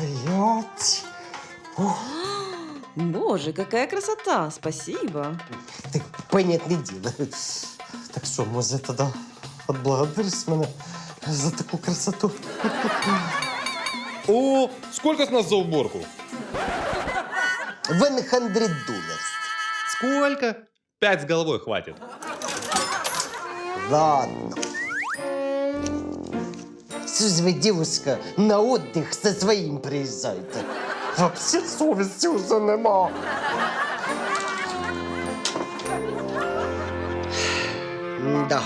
Блять. Боже, какая красота! Спасибо. Так, понятне діло. Так що, може, тоді отблагодариш мене за таку красоту? О, сколько с нас за уборку? 100 долларов. Сколько? Пять с головой хватит. Ладно. Же вы, девушка, на отдых со своим приезжаете? Вообще совести уже нема. Да.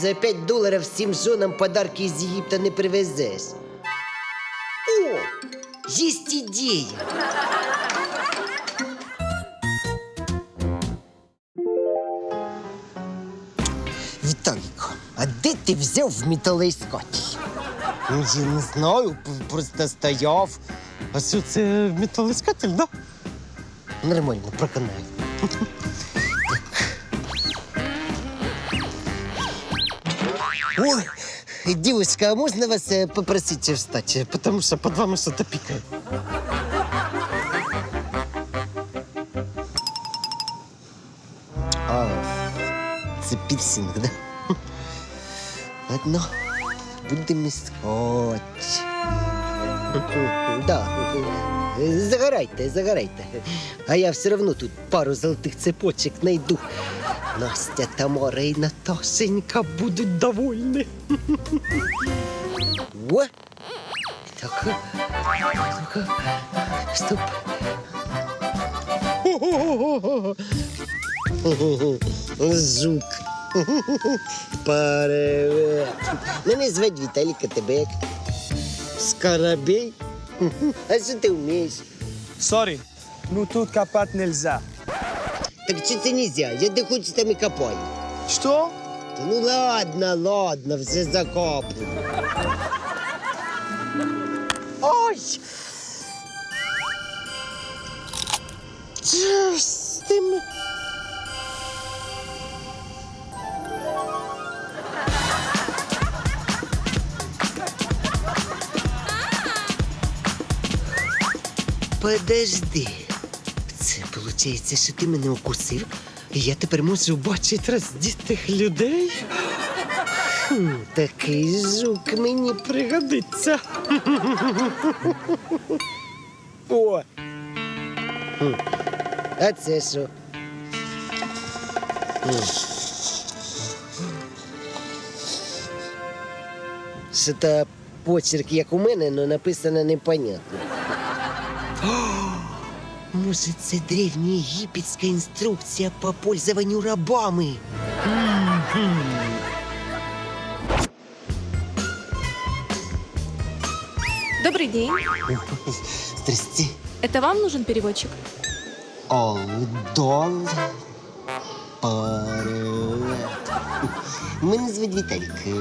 За 5 долларов всем женам подарки из Египта не привезешь. О, есть идея. Віталіко, а де ти взяв металоіскатель? Ну, я не знаю, просто стояв. А що це металоіскатель, да? Нормально, проканаю. Ой, девушка, а можно вас э, попросить встать? Потому что под вами что-то. А, це пірсинг, да? Ладно, будемо искать. Да. Загорайте, загорайте. А я все равно тут пару золотых цепочек найду. Настя, Тамара и Наташенька будут довольны. О! Так, ну-ка, стоп. Привет. Мене звать Віталій Катебек. Скоробей. А що ти вмієш? Сорі, ну тут копать нельзя. Так що це нельзя? Я де хочу там і копаю. Что? Та ну ладно, ладно, все закоплю. Ой! Чё з тим? Подожди. Це виходить, що ти мене укусив, і я тепер можу бачити роздітих людей. Хм, такий жук мені пригодиться. О. А це що? Що то почерк, як у мене, але написано непонятно. Може, це древньоєгипетська інструкція по пользованню рабами. Добрый день. Здрасте. Это вам нужен переводчик? О, дол. Привет. Мене звуть Віталік. Е,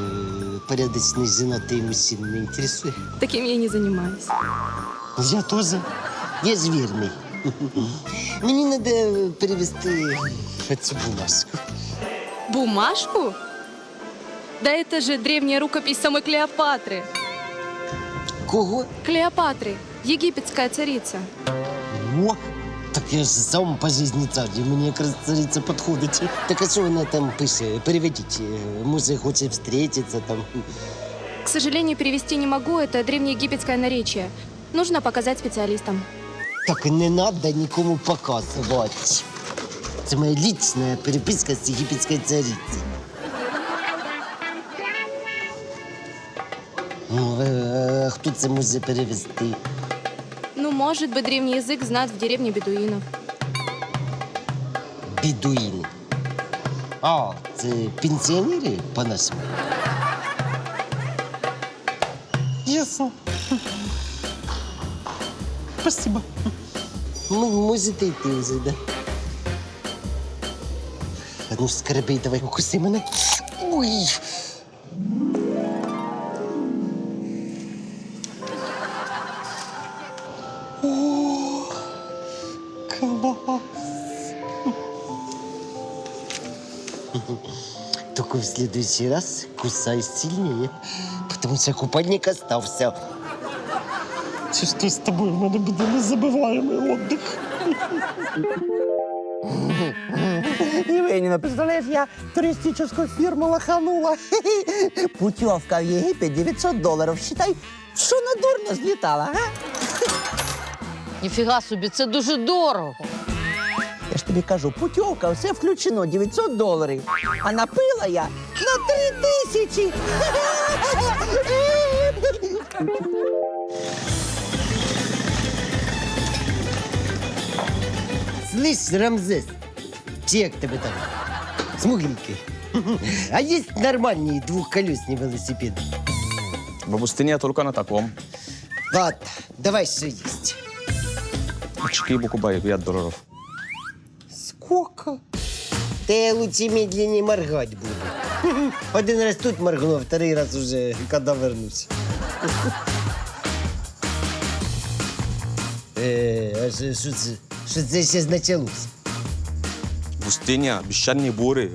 Порядочний женатий мужчина не інтересує. Таким я не занимаюсь. Я тоже. Я ж вірний. Мені треба перевести цю бумажку. Бумажку? Да это же древняя рукопись самой Клеопатры. Кого? Клеопатры, египетская царица. О, так я ж сам по житті цар, і мені якраз цариця підходить. Так а що вона там пише? Переведіть. Е, Може, хоче встретиться там. К сожалению, перевести не могу, это древнеегипетское наречие. Нужно показать специалистам. Так не надо нікому показувати. Це моя лічна переписка з єгипетською царицею. Ну, е, хто це може перевести? Ну, может быть, древний язык знают в деревне бедуинов. Бідуїни. А, це пенсіонери по-нашому. Ясно. Спасибо. Ну, можете йти вже, ну, скарабей, давай укуси мене. Ой. Только в следующий раз кусай сильнее, потому что купальник остался. Чисто з тобою в мене буде незабиваємий отдих. Євгенівна, представляєш, я туристичну фірму лоханула. Путівка в Єгипет 900 доларів. Считай, що надурно злітала, а? Ніфіга собі, це дуже дорого. Я ж тобі кажу, путівка, все включено, 900 доларів. А напила я на 3 тисячі. Слышь, Рамзес, чи як тебе там? Смугленький. А є нормальні двухколесні велосипеди? В пустыне только на таком. Ладно, давай що есть. Очки покупай 5 долларов. Сколько? Та я лучше медленнее моргать буду. Один раз тут моргнув, второй раз уже, когда вернусь. Е, а що це? Що це ще началось? Пустыня, песчаные буры.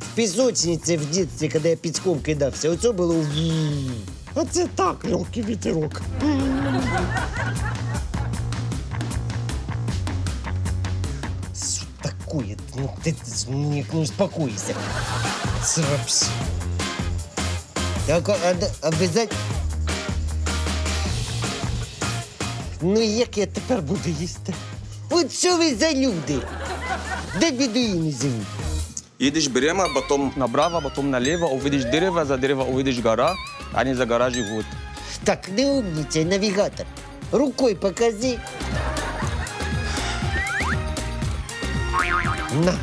В пісочниці в дитинстві, коли я піском кидався, оце було ву. А це так, легкий вітерок. Що такое? Ну, ти, ти ніяк не успокойся. Црапс. Так, а, а, обязательно... Ну, як я тепер буду їсти? От що ви за люди? Де бідуїни живуть? Едешь прямо, потом направо, потом налево, увидишь дерево, за дерево увидишь гора, они за гора живут. Так, не умничай, навігатор. Рукой покажи. На.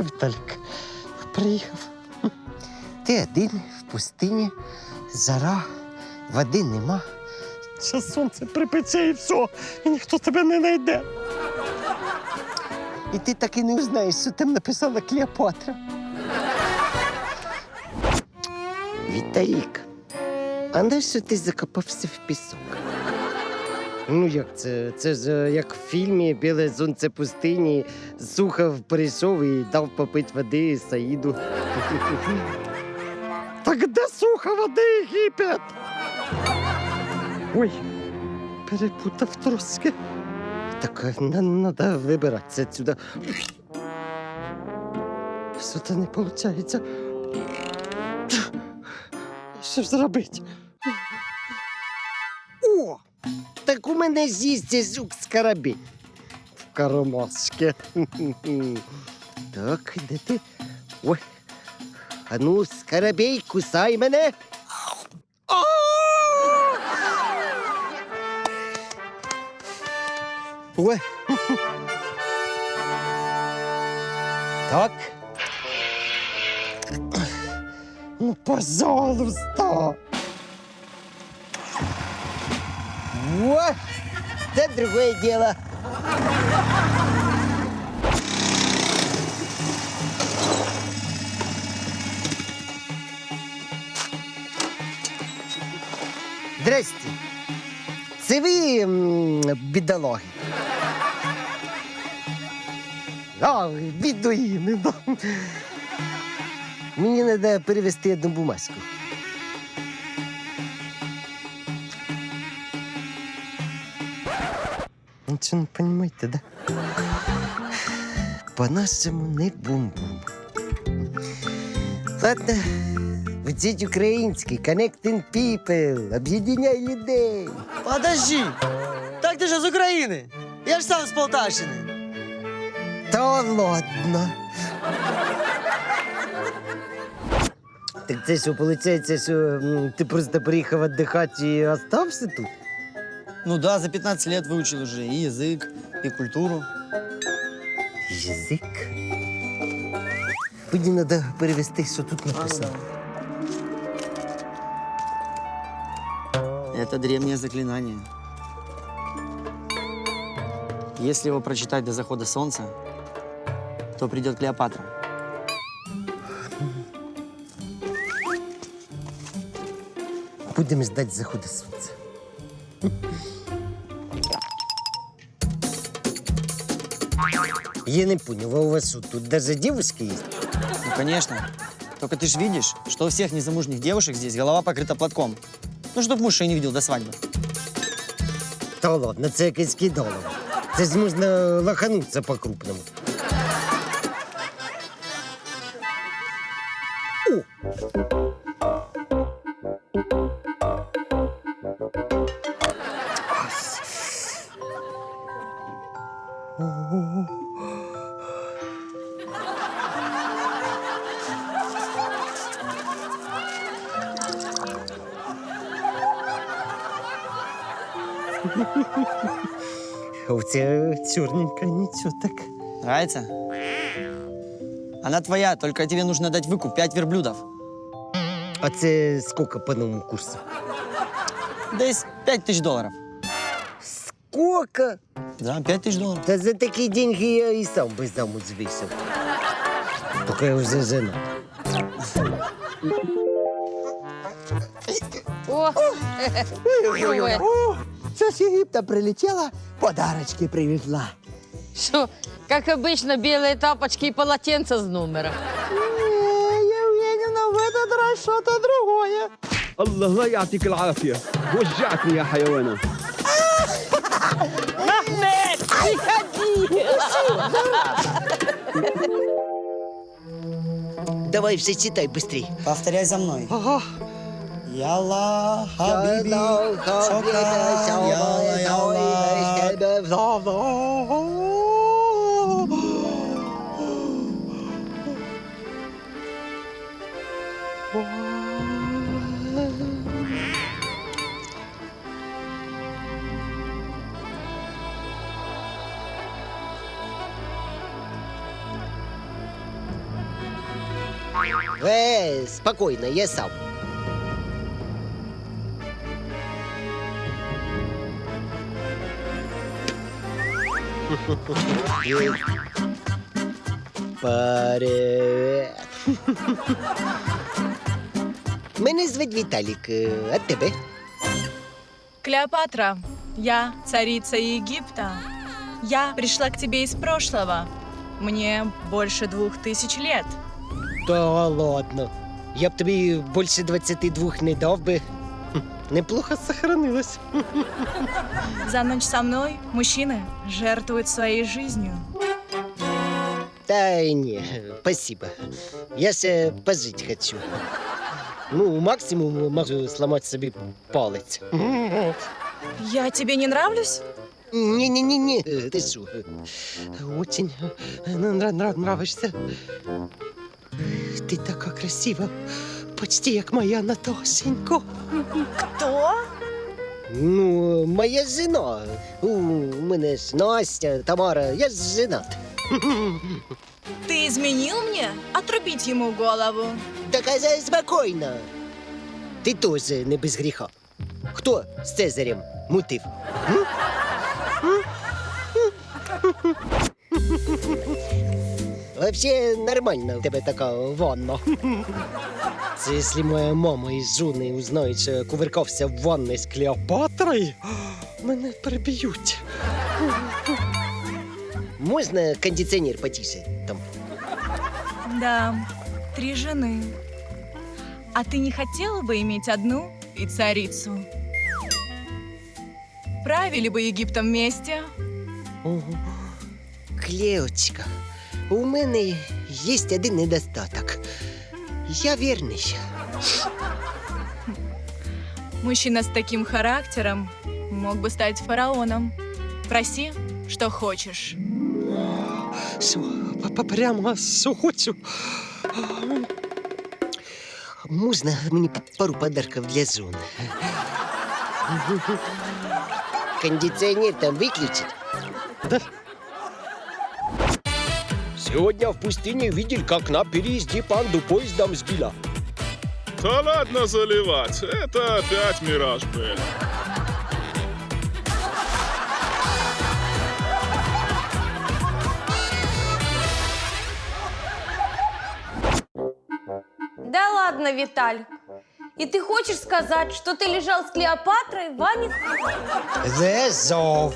Віталік, приїхав. Ти один в пустині, жара, води нема. Зараз сонце припече і все, і ніхто тебе не знайде. І ти так і не узнаєш, що там написала Клеопатра. Віталік, а на що ти закопався в пісок? Ну як це? Це ж е, як в фільмі Біле сонце пустині. Сухов прийшов і дав попити води Саїду. Так де суха води, Єгипет? Ой, перепутав трошки. Так треба вибиратися сюди. Що то не виходить? Що ж зробити? Так у мене з'їсться жук з карабі. В карамашки. Так, де ти? Ой. А ну, скарабей, кусай мене. Ой. Так. Ну, пожалуйста. Вот, это другое дело. Здрасте. Це ви бідологи? А, бідуїни. Мені треба перевести одну бумажку. Не розумієте, да? По-нашому не бум-бум. Ладно, вчіть український, connecting people, об'єднай людей. Подожди! Так ти ж з України! Я ж сам з Полтавщини. Та ладно. Так це що, виходить, що м, ти просто приїхав віддихати і остався тут? Ну да, за 15 лет выучил уже и язык, и культуру. Язик. Мені треба перевести, що тут написано. Это древнее заклинание. Если его прочитать до захода солнца, то придет Клеопатра. Будемо ждати заходу сонця. Я не понял, а у вас что, тут даже девушки есть? Ну, конечно. Только ты же видишь, что у всех незамужних девушек здесь голова покрыта платком. Ну, чтоб муж ее не видел до свадьбы. Та ладно, це якесь кидало. Це ж можна лохануться по-крупному. у тебя черненько, ничего так. Нравится? Она твоя, только тебе нужно дать выкуп 5 верблюдов. А це сколько по новому курсу? Да есть 5 тысяч долларов. Сколько? Да, 5 тысяч долларов. Да за такие деньги я и сам бы замуж вышел. Только я уже женат. О, ой, О, что с Египта прилетела, подарочки привезла. что, как обычно, белые тапочки и полотенце с номером. Не, Евгеньевна, в этот раз что-то другое. الله لا يعطيك العافية وجعتني يا حيوانة Давай все читай быстрей. Повторяй за мной. Яла, хабиби, Шока, шока, яла, яла. Э, спокойно, я сам. Привет. Мене звуть Віталік, е, а тебе? Клеопатра, я царица Египта. Я пришла к тебе из прошлого. Мне больше двух тысяч лет. Та ладно. Я б тобі більше 22 не дав би. Хм, Неплохо сохранилось. За ночь со мной мужчины жертвуют своей жизнью. Та ні, спасибо. Я ще пожить хочу. Ну, максимум можу сломати собі палець. Я тебе не нравлюсь? Ні-ні-ні-ні. Ти що? Очень нра- нра- нравишся. Ти така красива, Почти як моя Наташенько. Кто? Ну, моя жена. У мене ж Настя, Тамара, я ж женат. Ты изменил мне? Отрубить ему голову. Так а за- спокійно. Ти теж не без гріха. Хто з Цезарем мутив? М? Нормально тебе така ванна. Це якщо моя мама і жони узнають, що я кувиркався в ванні з Клеопатрою, мене переб'ють. Можна кондиціонер потише там? Да, три жены. А ты не хотела бы иметь одну и царицу? Правили бы Египтом вместе? Ого. Клеочка, у мене є один недостаток. Я вірний. Мужчина с таким характером мог бы стать фараоном. Проси, что хочешь. Що, па- прямо що хочу. Можна мені п- пару подарків для зони? Кондиціонер там виключить? Сегодня в пустыне видели, как на переезде панду поездом сбила. Да ладно заливать, это опять мираж был. Да ладно, Виталь. И ты хочешь сказать, что ты лежал с Клеопатрой в ванне? Зезов.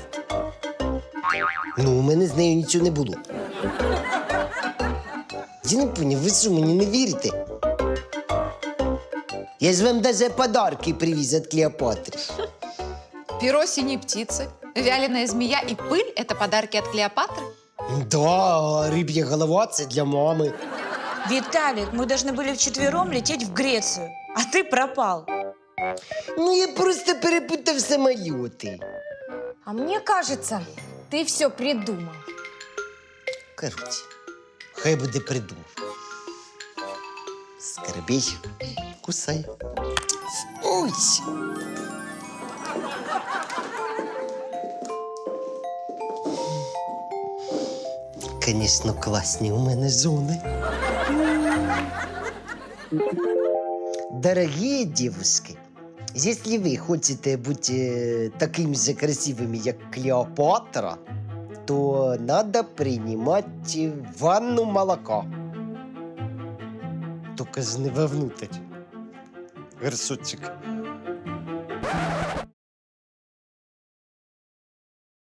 Ну, у мене з нею нічого не було. Я не поняв, ви що, мені не вірите? Я ж вам даже подарки привіз від Клеопатри. Перо синей птицы, вяленая змея и пыль – это подарки от Клеопатры? Да, риб'я голова це для мами. Виталик, мы должны были вчетвером лететь в Грецию, а ты пропал. Ну, я просто перепутав самоліти. А мне кажется, ты все придумал. Короче, хай буде придумав. Скарбій, кусай. Ой. Конечно, классні у мене зони. Дорогие девушки, если вы хотите быть э, такими же красивыми, как Клеопатра, то надо принимать ванну молока. Только же не вовнутрь. Горшочек.